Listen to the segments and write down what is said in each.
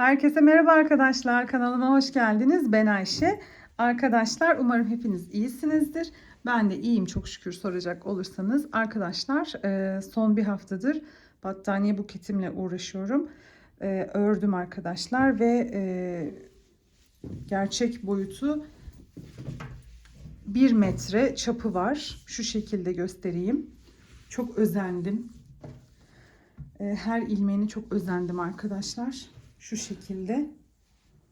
Herkese merhaba arkadaşlar. Kanalıma hoş geldiniz. Ben Ayşe. Arkadaşlar umarım hepiniz iyisinizdir. Ben de iyiyim çok şükür soracak olursanız. Arkadaşlar e, son bir haftadır battaniye buketimle uğraşıyorum. E, Ördüm arkadaşlar ve e, gerçek boyutu 1 metre çapı var. Şu şekilde göstereyim. Çok özendim. Her ilmeğini çok özendim arkadaşlar. Şu şekilde.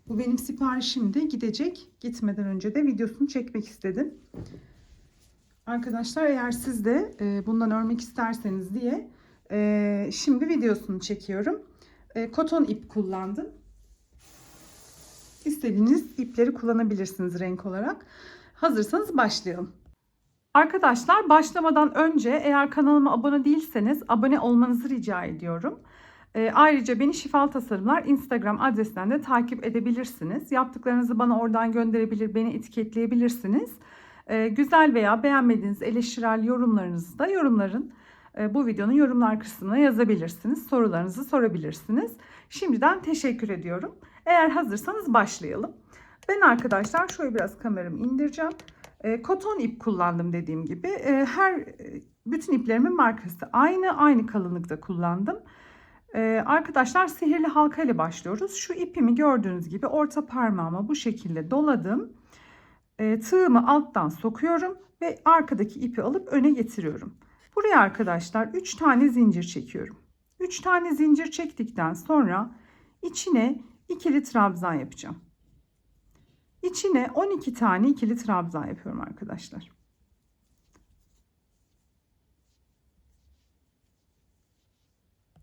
Bu benim siparişimdi. Gidecek. Gitmeden önce de videosunu çekmek istedim. Arkadaşlar eğer siz de e, bundan örmek isterseniz diye e, şimdi videosunu çekiyorum. E, koton ip kullandım. İstediğiniz ipleri kullanabilirsiniz renk olarak. Hazırsanız başlayalım. Arkadaşlar başlamadan önce eğer kanalıma abone değilseniz abone olmanızı rica ediyorum. E, ayrıca beni Şifalı Tasarımlar Instagram adresinden de takip edebilirsiniz. Yaptıklarınızı bana oradan gönderebilir, beni etiketleyebilirsiniz. E, güzel veya beğenmediğiniz eleştirel yorumlarınızı da yorumların e, bu videonun yorumlar kısmına yazabilirsiniz. Sorularınızı sorabilirsiniz. Şimdiden teşekkür ediyorum. Eğer hazırsanız başlayalım. Ben arkadaşlar şöyle biraz kameramı indireceğim. E, koton ip kullandım dediğim gibi. E, her bütün iplerimin markası aynı, aynı kalınlıkta kullandım. Ee, arkadaşlar sihirli halka ile başlıyoruz. Şu ipimi gördüğünüz gibi orta parmağıma bu şekilde doladım. Ee, tığımı alttan sokuyorum ve arkadaki ipi alıp öne getiriyorum. Buraya arkadaşlar 3 tane zincir çekiyorum. 3 tane zincir çektikten sonra içine ikili trabzan yapacağım. İçine 12 tane ikili trabzan yapıyorum arkadaşlar.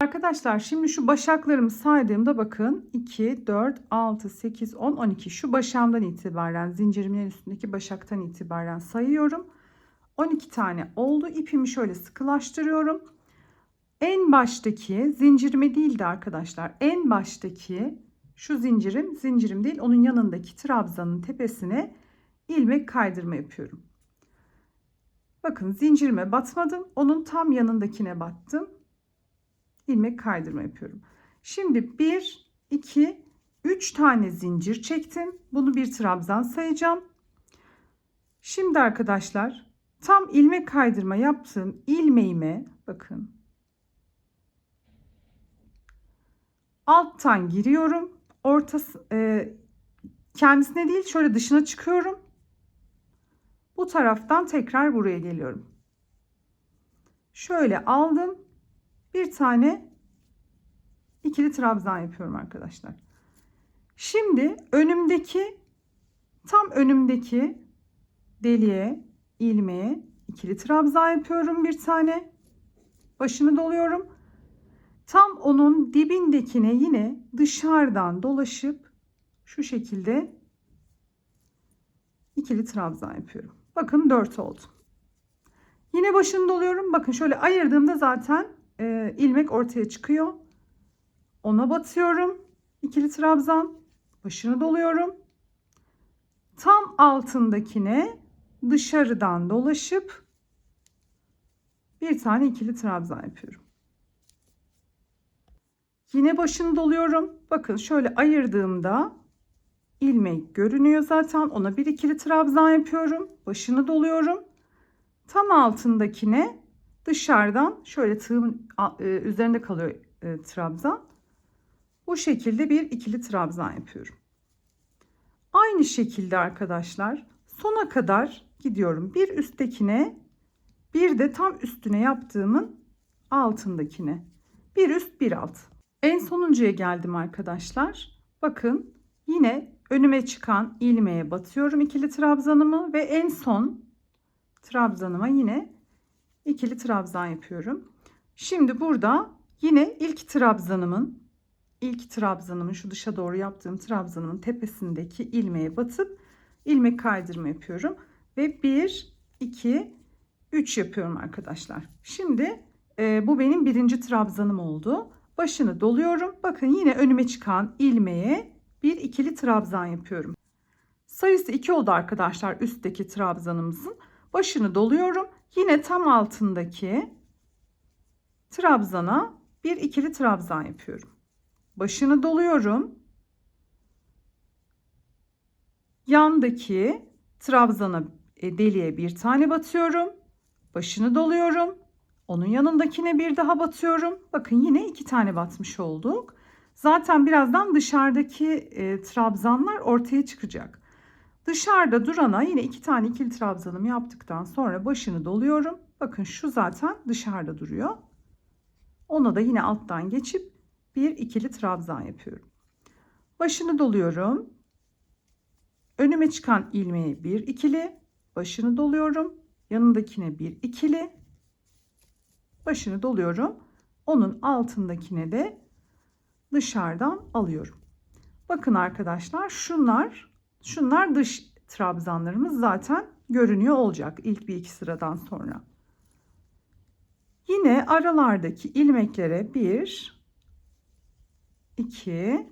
Arkadaşlar şimdi şu başaklarımı saydığımda bakın 2, 4, 6, 8, 10, 12 şu başağımdan itibaren zincirimin üstündeki başaktan itibaren sayıyorum. 12 tane oldu. İpimi şöyle sıkılaştırıyorum. En baştaki zincirime değil de arkadaşlar en baştaki şu zincirim zincirim değil onun yanındaki trabzanın tepesine ilmek kaydırma yapıyorum. Bakın zincirime batmadım. Onun tam yanındakine battım ilmek kaydırma yapıyorum. Şimdi 1, 2, 3 tane zincir çektim. Bunu bir trabzan sayacağım. Şimdi arkadaşlar tam ilmek kaydırma yaptığım ilmeğime bakın. Alttan giriyorum. Ortası e, kendisine değil şöyle dışına çıkıyorum. Bu taraftan tekrar buraya geliyorum. Şöyle aldım bir tane ikili trabzan yapıyorum arkadaşlar. Şimdi önümdeki tam önümdeki deliğe ilmeğe ikili trabzan yapıyorum bir tane. Başını doluyorum. Tam onun dibindekine yine dışarıdan dolaşıp şu şekilde ikili trabzan yapıyorum. Bakın 4 oldu. Yine başını doluyorum. Bakın şöyle ayırdığımda zaten e, ilmek ortaya çıkıyor. Ona batıyorum. İkili trabzan. Başını doluyorum. Tam altındakine dışarıdan dolaşıp bir tane ikili trabzan yapıyorum. Yine başını doluyorum. Bakın şöyle ayırdığımda ilmek görünüyor zaten. Ona bir ikili trabzan yapıyorum. Başını doluyorum. Tam altındakine dışarıdan şöyle tığımın e, üzerinde kalıyor e, trabzan. Bu şekilde bir ikili trabzan yapıyorum. Aynı şekilde arkadaşlar sona kadar gidiyorum. Bir üsttekine bir de tam üstüne yaptığımın altındakine. Bir üst bir alt. En sonuncuya geldim arkadaşlar. Bakın yine önüme çıkan ilmeğe batıyorum ikili trabzanımı ve en son trabzanıma yine ikili trabzan yapıyorum. Şimdi burada yine ilk trabzanımın ilk trabzanımın şu dışa doğru yaptığım trabzanımın tepesindeki ilmeğe batıp ilmek kaydırma yapıyorum ve 1 2 3 yapıyorum arkadaşlar. Şimdi e, bu benim birinci trabzanım oldu. Başını doluyorum. Bakın yine önüme çıkan ilmeğe bir ikili trabzan yapıyorum. Sayısı 2 oldu arkadaşlar üstteki trabzanımızın. Başını doluyorum. Yine tam altındaki trabzana bir ikili trabzan yapıyorum. Başını doluyorum. Yandaki trabzana e, deliğe bir tane batıyorum. Başını doluyorum. Onun yanındakine bir daha batıyorum. Bakın yine iki tane batmış olduk. Zaten birazdan dışarıdaki e, trabzanlar ortaya çıkacak. Dışarıda durana yine iki tane ikili trabzanımı yaptıktan sonra başını doluyorum. Bakın şu zaten dışarıda duruyor. Ona da yine alttan geçip bir ikili trabzan yapıyorum. Başını doluyorum. Önüme çıkan ilmeğe bir ikili, başını doluyorum. Yanındakine bir ikili, başını doluyorum. Onun altındakine de dışarıdan alıyorum. Bakın arkadaşlar şunlar şunlar dış trabzanlarımız zaten görünüyor olacak ilk bir iki sıradan sonra. Yine aralardaki ilmeklere bir, iki,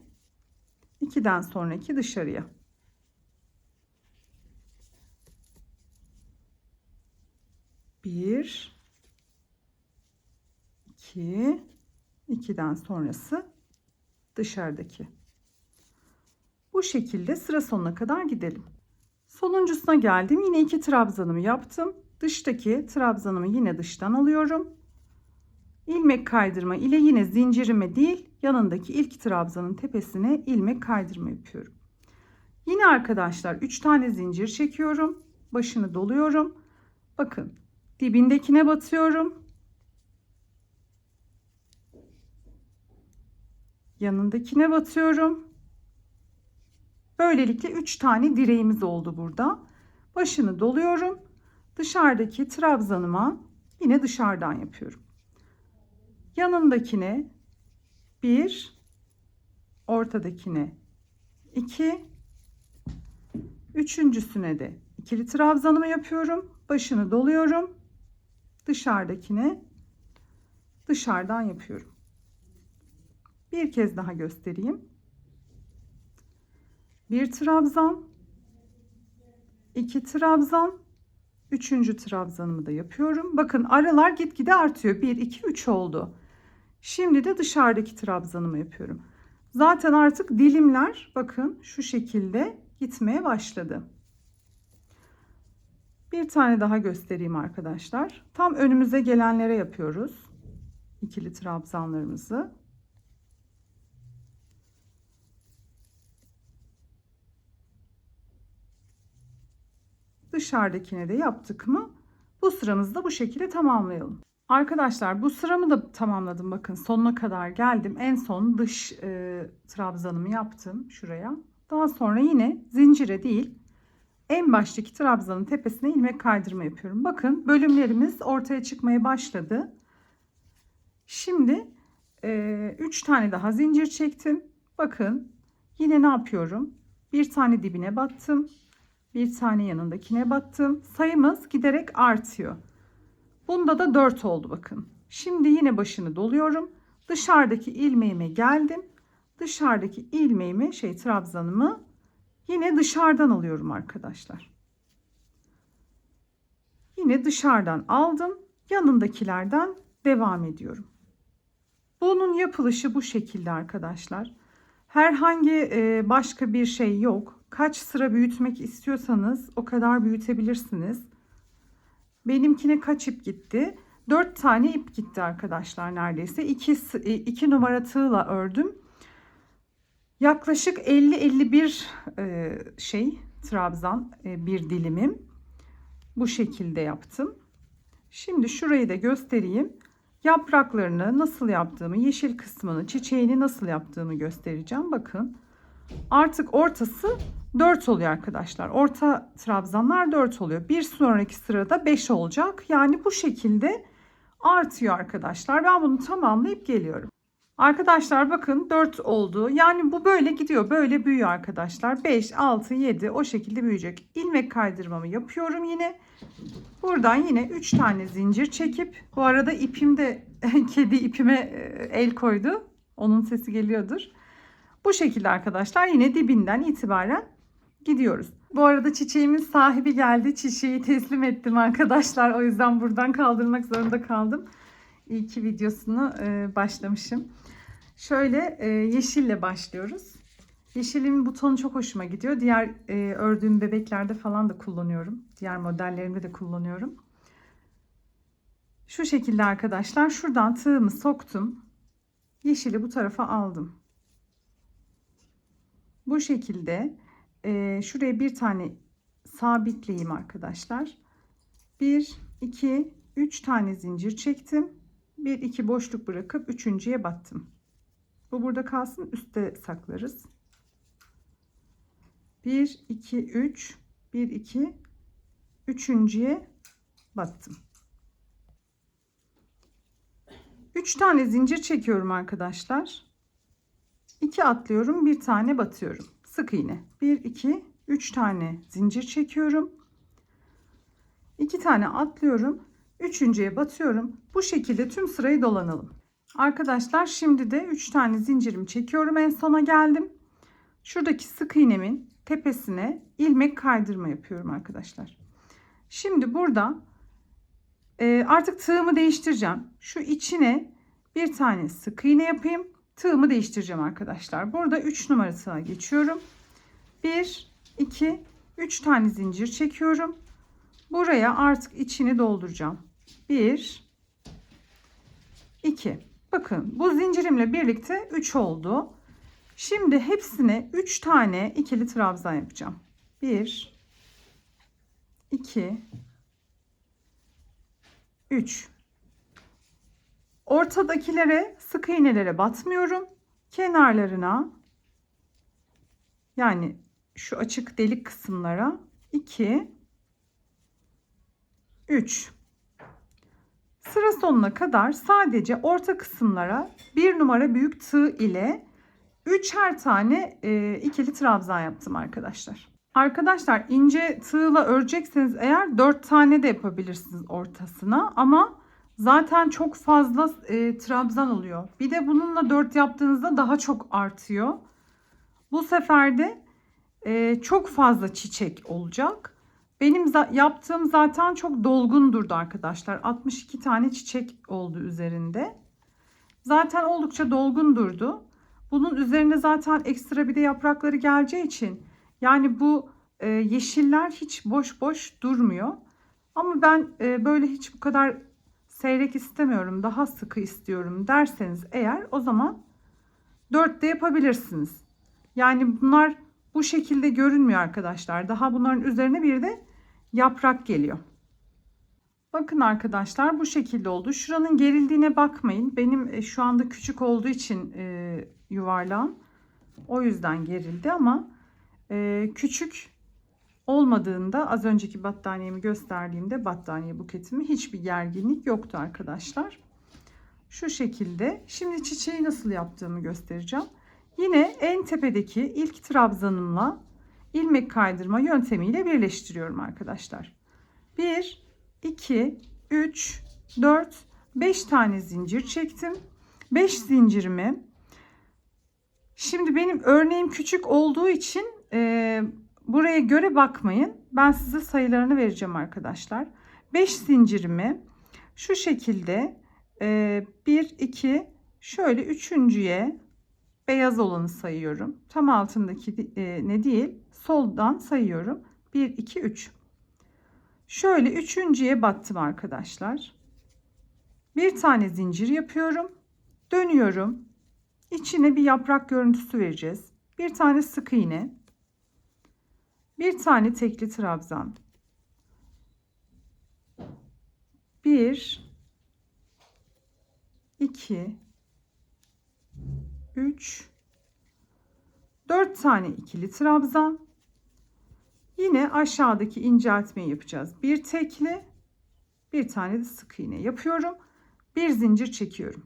ikiden sonraki dışarıya. Bir, iki, ikiden sonrası dışarıdaki. Bu şekilde sıra sonuna kadar gidelim. Sonuncusuna geldim. Yine iki trabzanımı yaptım. Dıştaki trabzanımı yine dıştan alıyorum. İlmek kaydırma ile yine zincirime değil yanındaki ilk trabzanın tepesine ilmek kaydırma yapıyorum. Yine arkadaşlar 3 tane zincir çekiyorum. Başını doluyorum. Bakın dibindekine batıyorum. Yanındakine batıyorum. Böylelikle 3 tane direğimiz oldu burada. Başını doluyorum. Dışarıdaki trabzanıma yine dışarıdan yapıyorum. Yanındakine 1 ortadakine 2 üçüncüsüne de ikili trabzanımı yapıyorum. Başını doluyorum. Dışarıdakine dışarıdan yapıyorum. Bir kez daha göstereyim. Bir trabzan, iki trabzan, üçüncü trabzanımı da yapıyorum. Bakın aralar gitgide artıyor. 1, 2, 3 oldu. Şimdi de dışarıdaki trabzanımı yapıyorum. Zaten artık dilimler bakın şu şekilde gitmeye başladı. Bir tane daha göstereyim arkadaşlar. Tam önümüze gelenlere yapıyoruz. İkili trabzanlarımızı. Dışarıdakine de yaptık mı bu sıramızı da bu şekilde tamamlayalım. Arkadaşlar bu sıramı da tamamladım. Bakın sonuna kadar geldim. En son dış e, trabzanımı yaptım şuraya. Daha sonra yine zincire değil en baştaki trabzanın tepesine ilmek kaydırma yapıyorum. Bakın bölümlerimiz ortaya çıkmaya başladı. Şimdi 3 e, tane daha zincir çektim. Bakın yine ne yapıyorum? Bir tane dibine battım. Bir tane yanındakine battım. Sayımız giderek artıyor. Bunda da 4 oldu bakın. Şimdi yine başını doluyorum. Dışarıdaki ilmeğime geldim. Dışarıdaki ilmeğimi şey trabzanımı yine dışarıdan alıyorum arkadaşlar. Yine dışarıdan aldım. Yanındakilerden devam ediyorum. Bunun yapılışı bu şekilde arkadaşlar. Herhangi başka bir şey yok. Kaç sıra büyütmek istiyorsanız o kadar büyütebilirsiniz. Benimkine kaç ip gitti? 4 tane ip gitti arkadaşlar neredeyse. 2, 2 numara tığla ördüm. Yaklaşık 50-51 e, şey trabzan e, bir dilimim. Bu şekilde yaptım. Şimdi şurayı da göstereyim. Yapraklarını nasıl yaptığımı, yeşil kısmını, çiçeğini nasıl yaptığımı göstereceğim. Bakın artık ortası 4 oluyor arkadaşlar. Orta trabzanlar 4 oluyor. Bir sonraki sırada 5 olacak. Yani bu şekilde artıyor arkadaşlar. Ben bunu tamamlayıp geliyorum. Arkadaşlar bakın 4 oldu. Yani bu böyle gidiyor. Böyle büyüyor arkadaşlar. 5, 6, 7 o şekilde büyüyecek. İlmek kaydırmamı yapıyorum yine. Buradan yine 3 tane zincir çekip bu arada ipim de kedi ipime e, el koydu. Onun sesi geliyordur. Bu şekilde arkadaşlar yine dibinden itibaren gidiyoruz. Bu arada çiçeğimin sahibi geldi. Çiçeği teslim ettim arkadaşlar. O yüzden buradan kaldırmak zorunda kaldım. İyi ki videosunu e, başlamışım. Şöyle e, yeşille başlıyoruz. Yeşilin butonu çok hoşuma gidiyor. Diğer e, ördüğüm bebeklerde falan da kullanıyorum. Diğer modellerimde de kullanıyorum. Şu şekilde arkadaşlar şuradan tığımı soktum. Yeşili bu tarafa aldım. Bu şekilde e, şuraya bir tane sabitleyeyim arkadaşlar. 1, 2, 3 tane zincir çektim. 1, 2 boşluk bırakıp üçüncüye battım. Bu burada kalsın üstte saklarız. 1, 2, 3, 1, 2, üçüncüye battım. 3 tane zincir çekiyorum arkadaşlar. 2 atlıyorum, bir tane batıyorum. Sık iğne. 1 2 3 tane zincir çekiyorum. 2 tane atlıyorum. Üçüncüye batıyorum. Bu şekilde tüm sırayı dolanalım. Arkadaşlar şimdi de 3 tane zincirimi çekiyorum. En sona geldim. Şuradaki sık iğnemin tepesine ilmek kaydırma yapıyorum arkadaşlar. Şimdi burada e, artık tığımı değiştireceğim. Şu içine bir tane sık iğne yapayım. Tığımı değiştireceğim arkadaşlar. Burada 3 numara tığa geçiyorum. 1, 2, 3 tane zincir çekiyorum. Buraya artık içini dolduracağım. 1, 2. Bakın bu zincirimle birlikte 3 oldu. Şimdi hepsine 3 tane ikili trabzan yapacağım. 1, 2, 3. Ortadakilere sık iğnelere batmıyorum. Kenarlarına yani şu açık delik kısımlara 2 3 Sıra sonuna kadar sadece orta kısımlara bir numara büyük tığ ile üçer tane e, ikili trabzan yaptım arkadaşlar. Arkadaşlar ince tığla örecekseniz eğer 4 tane de yapabilirsiniz ortasına ama zaten çok fazla e, trabzan oluyor. Bir de bununla 4 yaptığınızda daha çok artıyor. Bu sefer de e, çok fazla çiçek olacak. Benim za- yaptığım zaten çok dolgun durdu arkadaşlar. 62 tane çiçek oldu üzerinde. Zaten oldukça dolgun durdu. Bunun üzerine zaten ekstra bir de yaprakları geleceği için yani bu e, yeşiller hiç boş boş durmuyor. Ama ben e, böyle hiç bu kadar seyrek istemiyorum. Daha sıkı istiyorum derseniz eğer o zaman 4 de yapabilirsiniz. Yani bunlar bu şekilde görünmüyor arkadaşlar. Daha bunların üzerine bir de yaprak geliyor. Bakın arkadaşlar bu şekilde oldu. Şuranın gerildiğine bakmayın. Benim e, şu anda küçük olduğu için e, yuvarlağım. O yüzden gerildi ama e, küçük olmadığında az önceki battaniyemi gösterdiğimde battaniye buketimi hiçbir gerginlik yoktu arkadaşlar. Şu şekilde. Şimdi çiçeği nasıl yaptığımı göstereceğim. Yine en tepedeki ilk trabzanımla ilmek kaydırma yöntemiyle birleştiriyorum arkadaşlar. 1, 2, 3, 4, 5 tane zincir çektim. 5 zincirimi şimdi benim örneğim küçük olduğu için e, buraya göre bakmayın. Ben size sayılarını vereceğim arkadaşlar. 5 zincirimi şu şekilde e, 1, 2, şöyle üçüncüye beyaz olanı sayıyorum. Tam altındaki e, ne değil soldan sayıyorum. 1, 2, 3. Şöyle üçüncüye battım arkadaşlar. Bir tane zincir yapıyorum. Dönüyorum. İçine bir yaprak görüntüsü vereceğiz. Bir tane sık iğne. Bir tane tekli trabzan. Bir, iki, üç, dört tane ikili trabzan. Yine aşağıdaki inceltmeyi yapacağız. Bir tekli, bir tane de sık iğne yapıyorum. Bir zincir çekiyorum.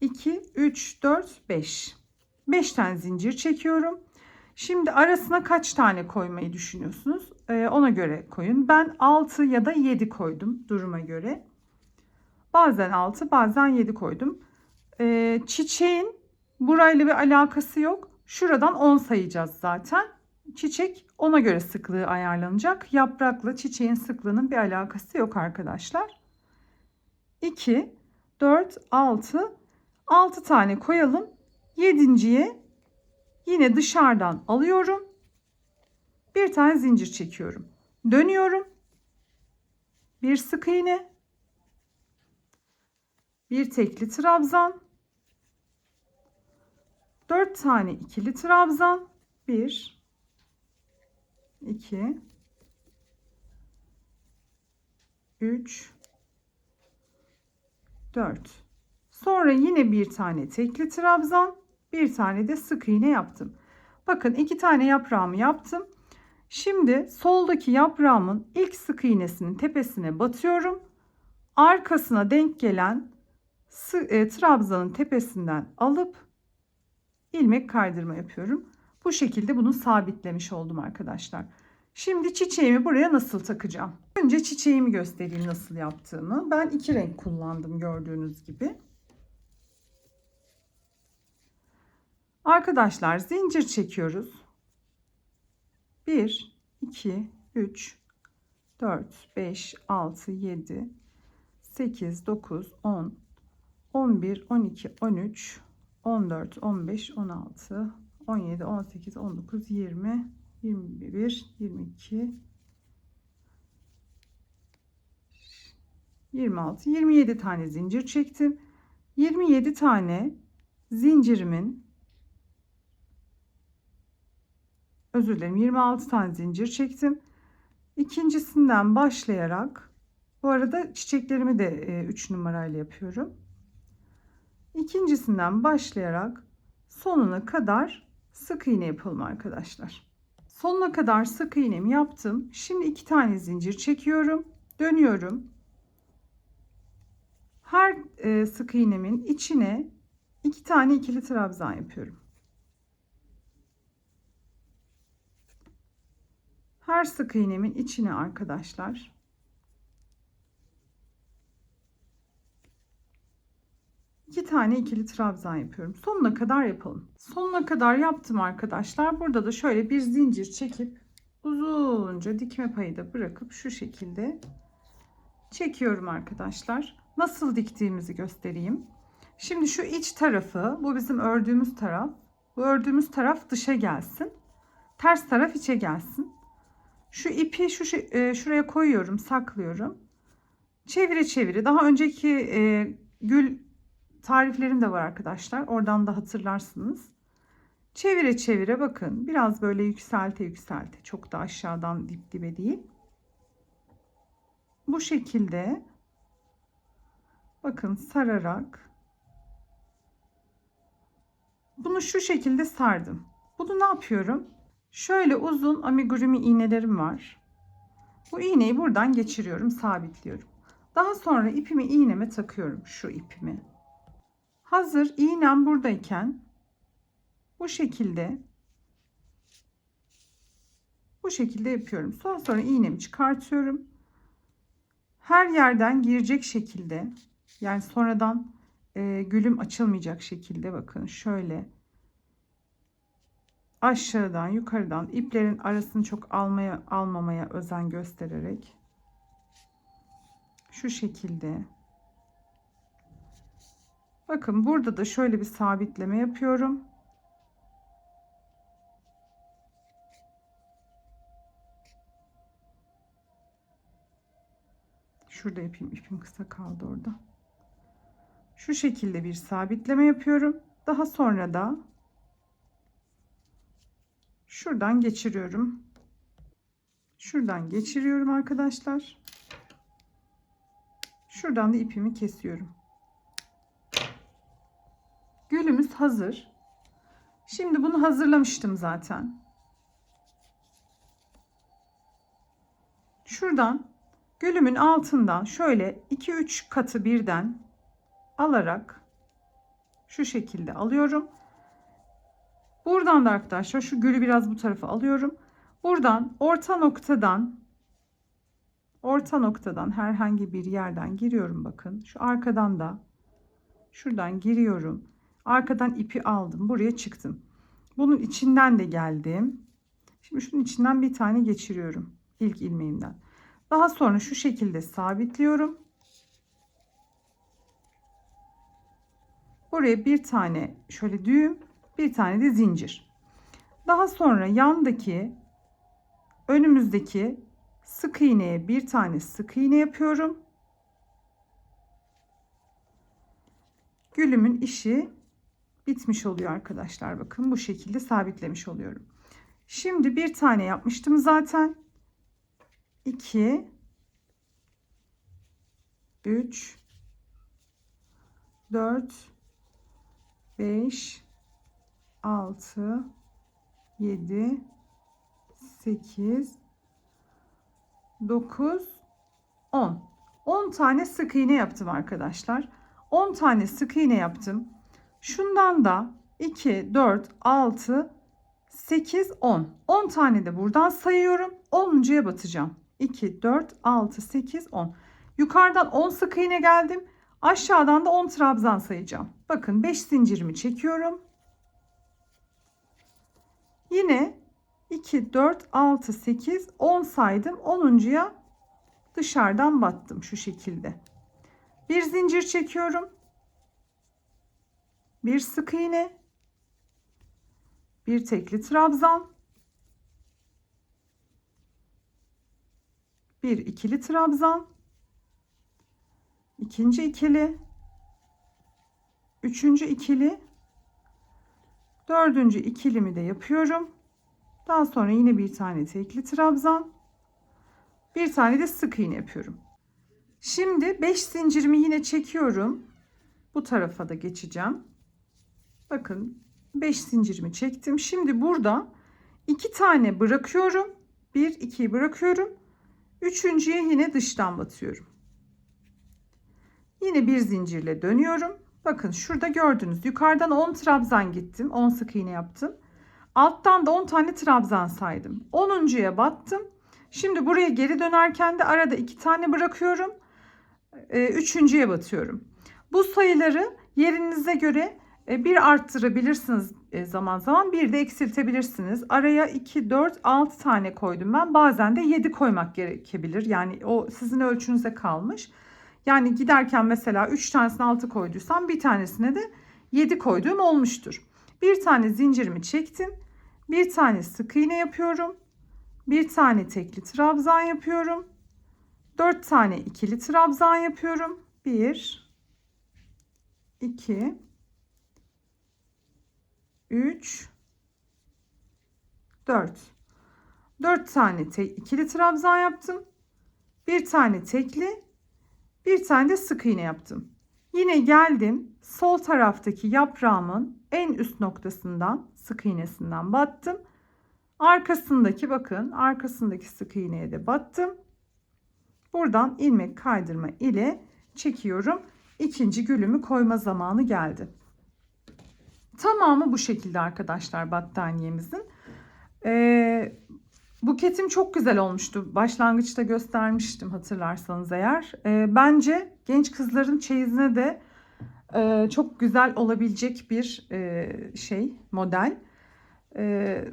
2, 3, 4, 5. 5 tane zincir çekiyorum. Şimdi arasına kaç tane koymayı düşünüyorsunuz? Ee, ona göre koyun. Ben 6 ya da 7 koydum duruma göre. Bazen 6 bazen 7 koydum. Ee, çiçeğin burayla bir alakası yok. Şuradan 10 sayacağız zaten. Çiçek ona göre sıklığı ayarlanacak. Yaprakla çiçeğin sıklığının bir alakası yok arkadaşlar. 2, 4, 6, 6 tane koyalım. 7.ye Yine dışarıdan alıyorum. Bir tane zincir çekiyorum. Dönüyorum. Bir sık iğne. Bir tekli trabzan. 4 tane ikili trabzan. 1 2 3 4 Sonra yine bir tane tekli trabzan, bir tane de sık iğne yaptım. Bakın iki tane yaprağımı yaptım. Şimdi soldaki yaprağımın ilk sık iğnesinin tepesine batıyorum. Arkasına denk gelen e, trabzanın tepesinden alıp ilmek kaydırma yapıyorum. Bu şekilde bunu sabitlemiş oldum arkadaşlar. Şimdi çiçeğimi buraya nasıl takacağım? Önce çiçeğimi göstereyim nasıl yaptığımı. Ben iki renk kullandım gördüğünüz gibi. Arkadaşlar zincir çekiyoruz. 1, 2, 3, 4, 5, 6, 7, 8, 9, 10, 11, 12, 13, 14, 15, 16, 17, 18, 19, 20, 21, 22, 26, 27 tane zincir çektim. 27 tane zincirimin özür dilerim 26 tane zincir çektim. İkincisinden başlayarak bu arada çiçeklerimi de 3 numarayla yapıyorum. İkincisinden başlayarak sonuna kadar sık iğne yapalım arkadaşlar. Sonuna kadar sık iğnemi yaptım. Şimdi iki tane zincir çekiyorum. Dönüyorum. Her e, sık iğnemin içine iki tane ikili trabzan yapıyorum. Her sık iğnemin içine arkadaşlar iki tane ikili trabzan yapıyorum. Sonuna kadar yapalım. Sonuna kadar yaptım arkadaşlar. Burada da şöyle bir zincir çekip uzunca dikme payı da bırakıp şu şekilde çekiyorum arkadaşlar. Nasıl diktiğimizi göstereyim. Şimdi şu iç tarafı bu bizim ördüğümüz taraf. Bu ördüğümüz taraf dışa gelsin. Ters taraf içe gelsin. Şu ipi şu e, şuraya koyuyorum, saklıyorum. Çevire çevire. Daha önceki e, gül tariflerim de var arkadaşlar. Oradan da hatırlarsınız. Çevire çevire bakın. Biraz böyle yükselte yükselte. Çok da aşağıdan dip dibe değil. Bu şekilde bakın sararak bunu şu şekilde sardım. Bunu ne yapıyorum? Şöyle uzun amigurumi iğnelerim var. Bu iğneyi buradan geçiriyorum, sabitliyorum. Daha sonra ipimi iğneme takıyorum. Şu ipimi. Hazır iğnem buradayken bu şekilde bu şekilde yapıyorum. Sonra sonra iğnemi çıkartıyorum. Her yerden girecek şekilde yani sonradan e, gülüm açılmayacak şekilde bakın şöyle aşağıdan yukarıdan iplerin arasını çok almaya almamaya özen göstererek şu şekilde. Bakın burada da şöyle bir sabitleme yapıyorum. Şurada yapayım ipim kısa kaldı orada. Şu şekilde bir sabitleme yapıyorum. Daha sonra da şuradan geçiriyorum. Şuradan geçiriyorum arkadaşlar. Şuradan da ipimi kesiyorum. Gülümüz hazır. Şimdi bunu hazırlamıştım zaten. Şuradan gülümün altından şöyle 2-3 katı birden alarak şu şekilde alıyorum. Buradan da arkadaşlar şu gülü biraz bu tarafa alıyorum. Buradan orta noktadan orta noktadan herhangi bir yerden giriyorum bakın. Şu arkadan da şuradan giriyorum. Arkadan ipi aldım. Buraya çıktım. Bunun içinden de geldim. Şimdi şunun içinden bir tane geçiriyorum. ilk ilmeğimden. Daha sonra şu şekilde sabitliyorum. Buraya bir tane şöyle düğüm bir tane de zincir. Daha sonra yandaki önümüzdeki sık iğneye bir tane sık iğne yapıyorum. Gülümün işi bitmiş oluyor arkadaşlar. Bakın bu şekilde sabitlemiş oluyorum. Şimdi bir tane yapmıştım zaten. 2 3 4 5 6 7 8 9 10 10 tane sık iğne yaptım arkadaşlar. 10 tane sık iğne yaptım. Şundan da 2 4 6 8 10 10 tane de buradan sayıyorum. 10'uncuya batacağım. 2 4 6 8 10 yukarıdan 10 sık iğne geldim. Aşağıdan da 10 trabzan sayacağım. Bakın 5 zincirimi çekiyorum Yine 2, 4, 6, 8, 10 saydım. 10'uncuya dışarıdan battım şu şekilde. Bir zincir çekiyorum. Bir sık iğne. Bir tekli trabzan. Bir ikili trabzan. ikinci ikili. Üçüncü ikili Dördüncü ikilimi de yapıyorum. Daha sonra yine bir tane tekli trabzan. Bir tane de sık iğne yapıyorum. Şimdi 5 zincirimi yine çekiyorum. Bu tarafa da geçeceğim. Bakın 5 zincirimi çektim. Şimdi burada 2 tane bırakıyorum. 1 2'yi bırakıyorum. Üçüncüye yine dıştan batıyorum. Yine bir zincirle dönüyorum. Bakın şurada gördünüz. Yukarıdan 10 trabzan gittim. 10 sık iğne yaptım. Alttan da 10 tane trabzan saydım. 10'uncuya battım. Şimdi buraya geri dönerken de arada 2 tane bırakıyorum. Ee, üçüncüye batıyorum. Bu sayıları yerinize göre e, bir arttırabilirsiniz e, zaman zaman bir de eksiltebilirsiniz. Araya 2, 4, 6 tane koydum ben. Bazen de 7 koymak gerekebilir. Yani o sizin ölçünüze kalmış. Yani giderken mesela 3 tanesine 6 koyduysam bir tanesine de 7 koyduğum olmuştur. Bir tane zincirimi çektim. Bir tane sık iğne yapıyorum. Bir tane tekli trabzan yapıyorum. 4 tane ikili trabzan yapıyorum. 1 2 3 4 4 tane tek ikili trabzan yaptım. Bir tane tekli bir tane de sık iğne yaptım. Yine geldim sol taraftaki yaprağımın en üst noktasından sık iğnesinden battım. Arkasındaki bakın arkasındaki sık iğneye de battım. Buradan ilmek kaydırma ile çekiyorum. İkinci gülümü koyma zamanı geldi. Tamamı bu şekilde arkadaşlar battaniyemizin. Ee, Buketim çok güzel olmuştu. Başlangıçta göstermiştim hatırlarsanız eğer. E, bence genç kızların çeyizine de e, çok güzel olabilecek bir e, şey, model. E,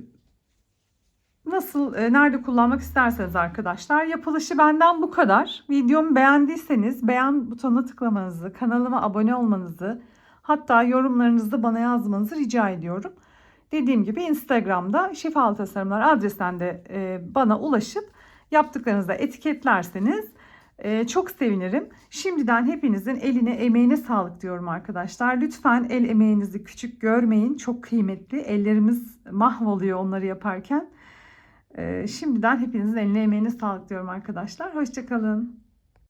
nasıl, e, nerede kullanmak isterseniz arkadaşlar. Yapılışı benden bu kadar. Videomu beğendiyseniz beğen butonuna tıklamanızı, kanalıma abone olmanızı, hatta yorumlarınızı bana yazmanızı rica ediyorum. Dediğim gibi Instagram'da şifalı tasarımlar adresinden de e, bana ulaşıp yaptıklarınızda etiketlerseniz e, çok sevinirim. Şimdiden hepinizin eline emeğine sağlık diyorum arkadaşlar. Lütfen el emeğinizi küçük görmeyin. Çok kıymetli. Ellerimiz mahvoluyor onları yaparken. E, şimdiden hepinizin eline emeğine sağlık diyorum arkadaşlar. Hoşçakalın.